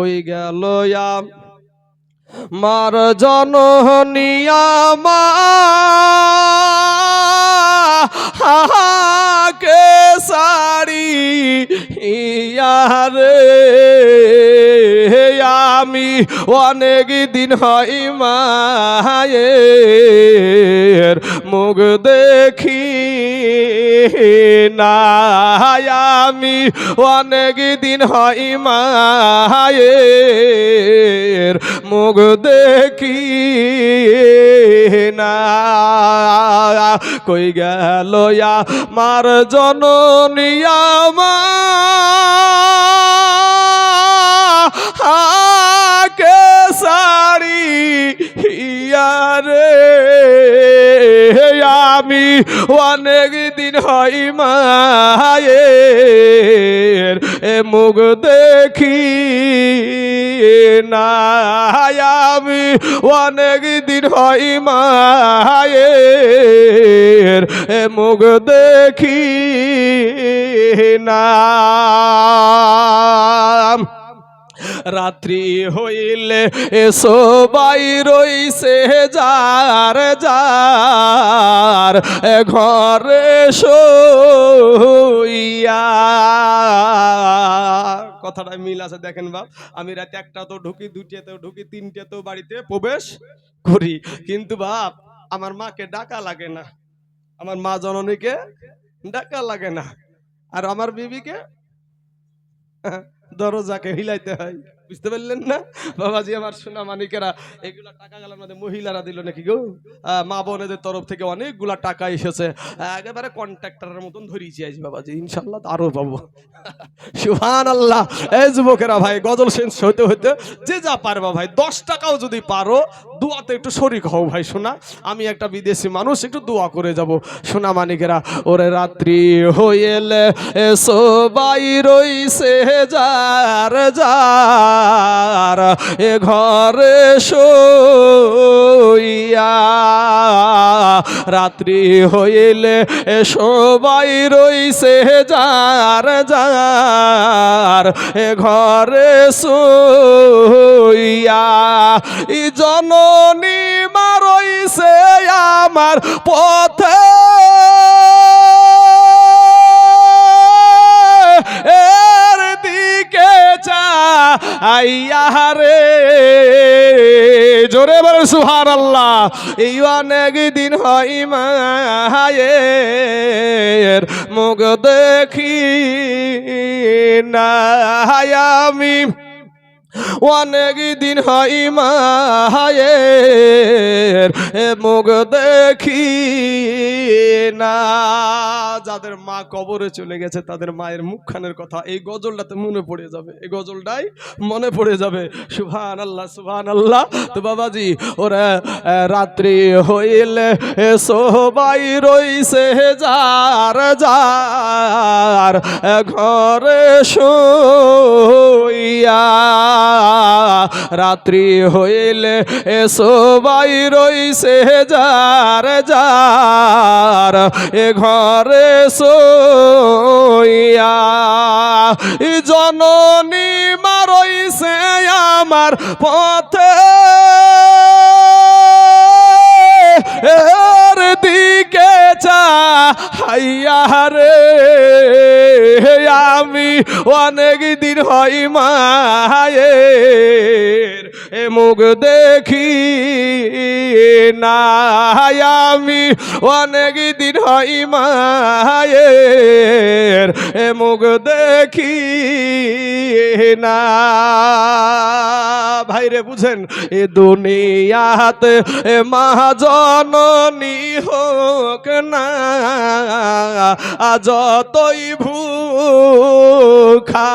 কই গেল মার জননিয়ামা হাকে সারি ইয়ারে? আমি অনেক দিন হয় মায়ের মুখ দেখি। না অনেক দিন হয় মায়ের মুখ দেখি না। কই গেল মার জননিয়ামা কে সারি ইয়ারে আমি অনেক দিন হয় মায়ের, এ মুখ দেখি না আমি অনেক দিন হয় মায়ের, এ মুখ দেখি না রাত্রি হইলে এসো বাই রইছে যার যার ঘরে কথাটা মিল আছে, দেখেন বাপ, আমি রাতে একটা তো ঢুকি দুটিয়াতেও ঢুকি, তিনটেতেও বাড়িতে প্রবেশ করি। কিন্তু বাপ, আমার মাকে ডাকা লাগে না। আমার মা জননীকে ডাকা লাগে না। আর আমার বিবিকে? দরজাকে হিলাইতে হয়। বুঝতে পারলেন না? বাবাজি, আমার সোনা মানিকেরা এগুলা টাকা গেল আমাদের মহিলারা দিল নাকি গো? মা বোনেদের তরফ থেকে অনেকগুলা টাকা এসেছে। একেবারে কন্ট্রাক্টরের মতন ধরিয়েছি আজ বাবাজি ইনশাল্লাহ আরও পাবো। সুহান আল্লাহ এই যুবকেরা ভাই, গজল সেন্স হইতে হইতে যে যা পারবা ভাই, দশ টাকাও যদি পারো দোয়াতে একটু শরিক হও ভাই, শোনা। আমি একটা বিদেশি মানুষ, একটু দোয়া করে যাব। শোনা মানিকেরা, ওরে রাত্রি হইলে এসো বাই রইছে যার যার, এ ঘরে সইয়া রাত্রি হইলে এ সবাই রইছে যার যার, এ ঘরে সইয়া ই জননী মারইছে আমার পথে। এর দিকে চাইয়া রে, জোরে বলে সুহার আল্লাহ এই অনেক দিন হয় মায়ের মুখ দেখি না আমি অনেক দিন হয় মায়ের, এ মুখ দেখি না। যাদের মা কবরে চলে গেছে, তাদের মায়ের মুখখানের কথা, এই গজলটাতে মনে পড়ে যাবে। এই গজলটাই মনে পড়ে যাবে। সুভান আল্লাহ সুভান আল্লাহ তো বাবাজি, ওরা রাত্রি হইলে সবাই রইছে যার যার ঘরে শুইয়া। রাত্রি হইলে এ সবাই রইছে যার যার, এ ঘরে সইয়া ই জননী মারইছে আমার পথে। এর দিকে চাইয়া রে আমি অনেক দিন হয় মায়ের, এ মুখ দেখি না আমি অনেক দিন হয় মায়ের, এ মুখ দেখি না ভাইরে বুঝেন, এ দুনিয়াতে এ মহাজননী হোক না, যতই ভূখা,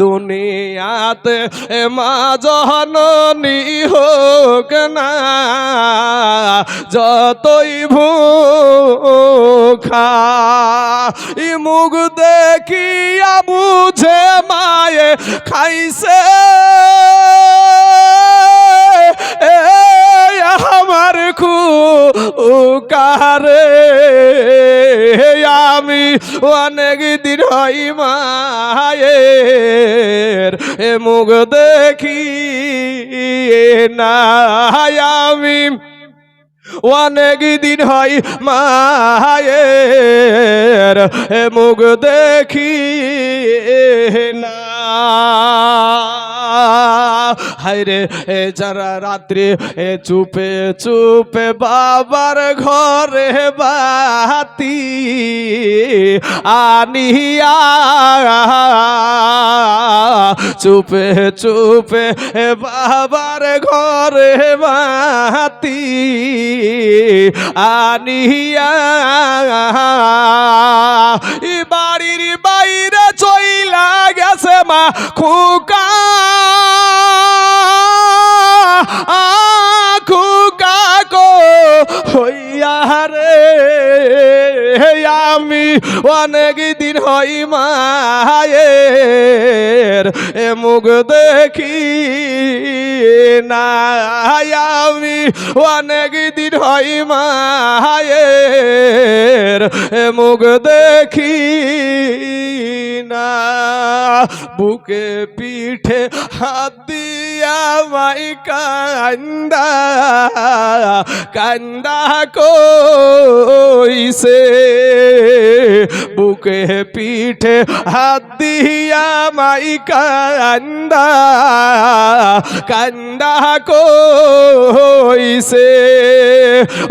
দুনিয়াতে এ জননী হোক না, যতই ভূখা, ই মুখ দেখিয়া বুঝে মায়ে খাইছে। আমার খুকারে। আমি অনেক দিন হই মায়ের এ মুখ দেখি না আমি অনেক দিন হয় মায়ের মুখ দেখি না। হায়রে, এ যারা রাত্রি, এ চুপে চুপে বাবার ঘরে বাতি আনিয়া, চুপে চুপে বাবার ঘরে বাতি আনিয়া ই বাড়ির বাইরে চইলা গেছে মা খুকা। অনেক দিন হই মায়ের, এ মুখ দেখি না আমি। অনেক দিন হই মায়ের, এ মুখ দেখি না, বুকে পিঠে হাত দিয়া মাই কান্দা কান্দা কইছে। বুকে পিঠে হাত দিয়া মাই কান্দা কান্দা কইছে।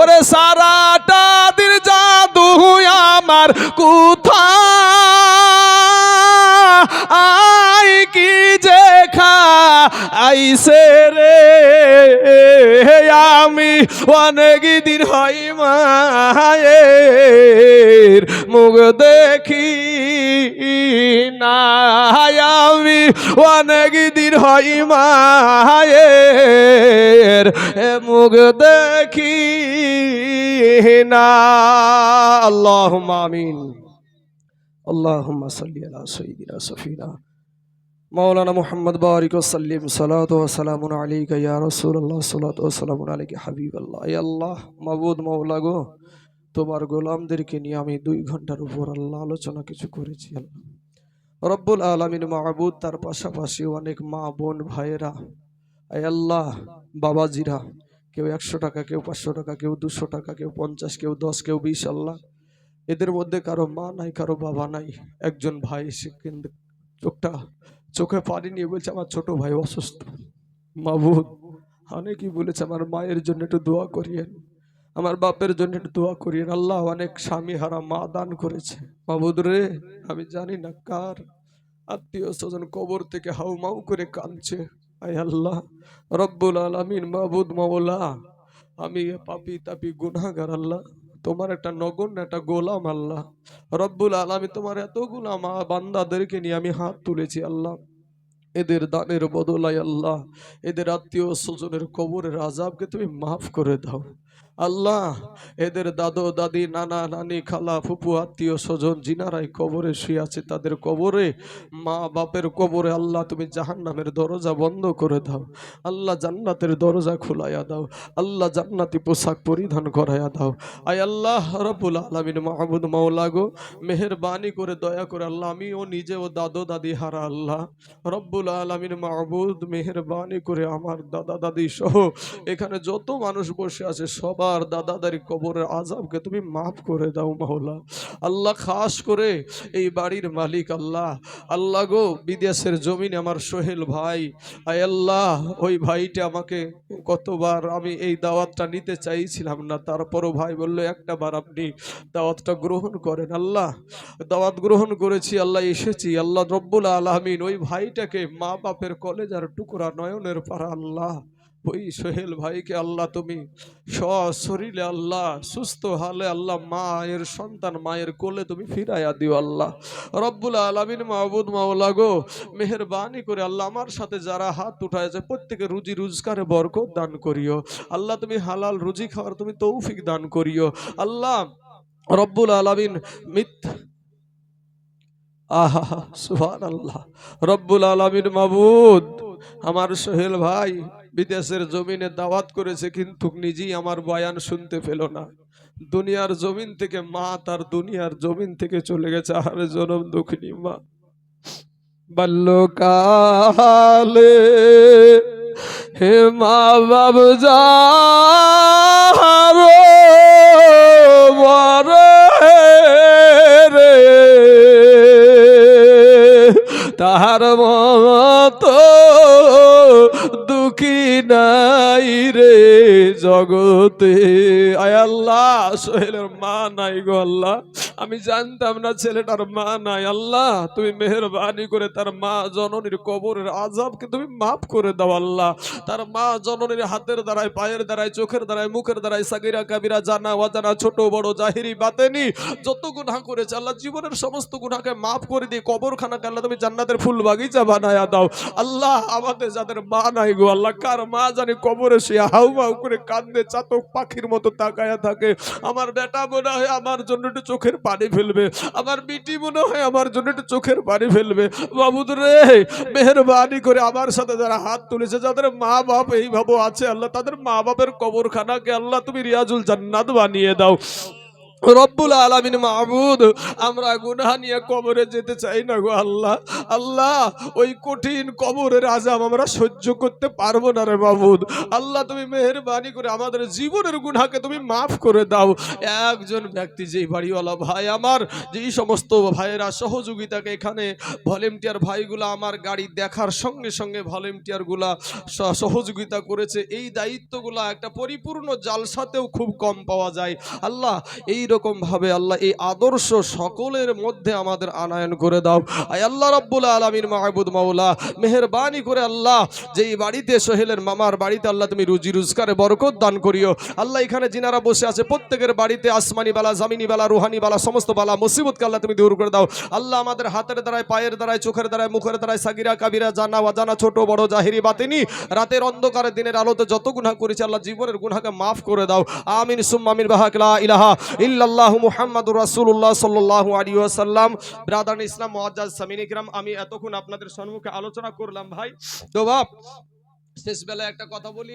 ওরে সারাটা দিন জাদু আমার কোথা আই কি যে খা আইসে রে? আমি অনেক দিন হই মায়ের মুখ দেখি না আমি অনেক দিন হই মায়ের মুখ দেখি না। আল্লাহ আমিন। اللهم صل على سيدنا سفينا مولانا محمد بارك وسلم صلاة وسلام عليك يا رسول الله صلاة وسلام عليك حبيب الله يا الله মাবুদ মাওলা গো তোমার গোলামদেরকে নিয়ে আমি দুই ঘন্টার উপর আল্লাহ আলোচনা কিছু করেছি আল্লাহ রব্বুল আলমিন মাহবুদ তার পাশাপাশি অনেক মা বোন ভাইয়েরা আয় আল্লাহ বাবাজিরা কেউ একশো টাকা কেউ পাঁচশো টাকা কেউ দুশো টাকা কেউ পঞ্চাশ কেউ দশ কেউ বিশ আল্লাহ এদের মধ্যে কারও মা নাই, কারও বাবা নাই। একজন ভাই, সে কিন্তু চোখটা, চোখে পানি নিয়ে বলছে, আমার ছোট ভাই অসুস্থ। মাবুদ, অনেকেই বলেছে, আমার মায়ের জন্য একটু দোয়া করিয়েন। আমার বাপের জন্য একটু দোয়া করিয়েন। আল্লাহ অনেক স্বামী হারা মা দান করেছে। মাবুদ, রে, আমি জানি না কার আত্মীয় স্বজন কবর থেকে হাউমাউ করে কাঁদছে। আয় আল্লাহ, রব্বুল আলমিন মাবুদ মাওলা, আমি পাপি তাপি গুনাহগার আল্লাহ। তোমার একটা নগণ্য একটা গোলাম আল্লাহ। রব্বুল আলমী তোমার এত গোলাম বান্দাদেরকে নিয়ে আমি হাত তুলেছি আল্লাহ। এদের দানের বদলায় আল্লাহ, এদের আত্মীয় স্বজনের কবরের আজাবকে তুমি মাফ করে দাও। আল্লাহ, এদের দাদু, দাদি, নানা, নানি, খালা, ফুপু, আত্মীয়, স্বজন, জিনারাই কবরে শুয়ে আছে তাদের কবরে, মা বাপের কবরে। আল্লাহ, তুমি জাহান্নামের দরজা বন্ধ করে দাও। আল্লাহ, জান্নাতের দরজা খুলাইয়া দাও। আল্লাহ, জান্নাতি পোশাক পরিধান করাইয়া দাও। আয় আল্লাহ রবুল আলমিন, মাহবুদ মাওলা গো, মেহরবানি করে দয়া করে আল্লাহ, আমিও ও দাদু, দাদি হারা আল্লাহ। রব্বুল আলমিন, মাহবুদ, মেহরবানি করে আমার দাদা, দাদি সহ এখানে যত মানুষ বসে আছে সবার দাদাদারি কবরের আজাবকে তুমি মাফ করে দাও মাওলা। আল্লাহ খাস করে এই বাড়ির মালিক আল্লাহ। আল্লাহ গো, বিদেশের জমিনে আমার সোহেল ভাই। আয় আল্লাহ, ওই ভাইটা আমাকে কতবার আমি এই দাওয়াতটা নিতে চাইছিলাম না, তারপরও ভাই বলল একটা বার আপনি দাওয়াতটা গ্রহণ করেন আল্লাহ। দাওয়াত গ্রহণ করেছি, আল্লাহ এসেছি, আল্লাহ রব্বুল আলমিন। ওই ভাইটাকে মা বাপের কলেজার টুকরা নয়নের পারা আল্লাহ। ওই সোহেল ভাইকে আল্লাহ তুমি সশরীরে আল্লাহ, সুস্থ হালে আল্লাহ, মায়ের সন্তান মায়ের কোলে তুমি ফিরাইয়া দিও আল্লাহ। রব্বুল আলমিন মাহবুদ মাওলা গো, মেহরবানি করে আল্লাহ আমার সাথে যারা হাত উঠাইছে প্রত্যেকে রুজি রোজগারে বরকত দান করিও। আল্লাহ তুমি হালাল রুজি খাওয়ার তুমি তৌফিক দান করিও। আল্লাহ রব্বুল আলমিন মিথ আহা সুহান আল্লাহ রব্বুল আলমিন মাবুদ, আমার সোহেল ভাই। বিদেশের জমিনে দাওয়াত করেছে, কিন্তু নিজেই আমার বয়ান শুনতে পেল না। দুনিয়ার জমিন থেকে মা তার দুনিয়ার জমিন থেকে চলে গেছে, আর জনম দুঃখিনী মা। বাল্যকালে হে মা বাব মরে রে। তাহার মত দুঃখী নাই রে জগতে। আয় আল্লাহ সোহেলের মা নাই গো আল্লাহ। আমি জানতাম না ছেলেটার মা নাই। আল্লাহ, তুমি মেহরবানি করে তার মা জননীর কবরের আজাবকে তুমি মাফ করে দাও আল্লাহ। তার মা জননীর হাতের দ্বারায়, পায়ের দ্বারায়, চোখের দ্বারায়, মুখের দ্বারায় সাকিরা কাবিরা, জানা অজানা ছোট বড় জাহিরি বাতেনি। যত গুনাহ করেছে আল্লাহ, জীবনের সমস্ত গুনাহকে মাফ করে দিয়ে কবরখানাকে আল্লাহ তুমি জান্নাতের ফুল বাগিচা বানায়া দাও। আল্লাহ, আমাদের যাদের মা নাই গো, আল্লাহ, কার মা জানি কবরে সে হাউ হাউ করে কান্দে চাতক পাখির মতো তাকায়া থাকে। আমার বেটা মনে হয় আমার জন্য একটু চোখের পানি ফেলবে। আমার মিটি মনে হয় আমার জন্য একটু চোখের পানি ফেলবে। বাবুদ রে মেহরবানি করে আমার সাথে যারা হাত তুলেছে, যাদের মা বাপ এইভাবে আছে, আল্লাহ তাদের মা বাপের কবরখানাকে আল্লাহ তুমি রিয়াজুল জান্নাত বানিয়ে দাও। রব্বুল আলামিন মাহবুদ আমরা গুনাহ নিয়ে কবরে যেতে চাই না গো আল্লাহ। আল্লাহ, ওই কঠিন কবরের আজাম আমরা সহ্য করতে পারব না রে মাহবুদ আল্লাহ, তুমি মেহেরবানি করে আমাদের জীবনের গুনাহকে তুমি মাফ করে দাও। একজন ব্যক্তি, যেই বাড়িওয়ালা ভাই আমার, যেই সমস্ত ভাইয়েরা সহযোগিতাকে এখানে ভলেন্টিয়ার ভাইগুলা আমার গাড়ি দেখার সঙ্গে সঙ্গে ভলেন্টিয়ারগুলা সহযোগিতা করেছে, এই দায়িত্বগুলা একটা পরিপূর্ণ জালসাতেও খুব কম পাওয়া যায়। আল্লাহ, এই রকম ভাবে আল্লাহ এই আদর্শ সকলের মধ্যে আমাদের আনায়ন করে দাও। আয় আল্লাহ রব্বুল আলমীর মাহবুদ মাওলা, মেহরবানি করে আল্লাহ যেই বাড়িতে সোহেলের মামার বাড়িতে আল্লাহ তুমি রুজি রোজগারে বরকত দান করিও। আল্লাহ এখানে যিনারা বসে আছে, প্রত্যেকের বাড়িতে আসমানি বালা, জামিনি বালা, রুহানি বালা, সমস্ত বালা, মুসিবতকে আল্লাহ তুমি দূর করে দাও। আল্লাহ আমাদের হাতের দ্বারায়, পায়ের দ্বারায়, চোখের দ্বারায়, মুখের দ্বারায়, সাগিরা, কাবিরা, জানা, অজানা, ছোট, বড়, জাহিরি, বাতিনি, রাতের অন্ধকারে, দিনের আলোতে যত গুনাহ করেছে আল্লাহ জীবনের গুনাহকে মাফ করে দাও। আমিন, সুম্মা, আমিন, বাহাক, লা ইল্লাল্লাহু মুহাম্মাদুর রাসূলুল্লাহ সাল্লাল্লাহু আলাইহি ওয়াসাল্লাম। ব্রাদার ইসলাম মুআজ্জাজ সামিন ইকরাম, আমি এতক্ষণ আপনাদের সম্মুখে আলোচনা করলাম ভাই। তো বাপ শেষ বেলায় একটা কথা বলি।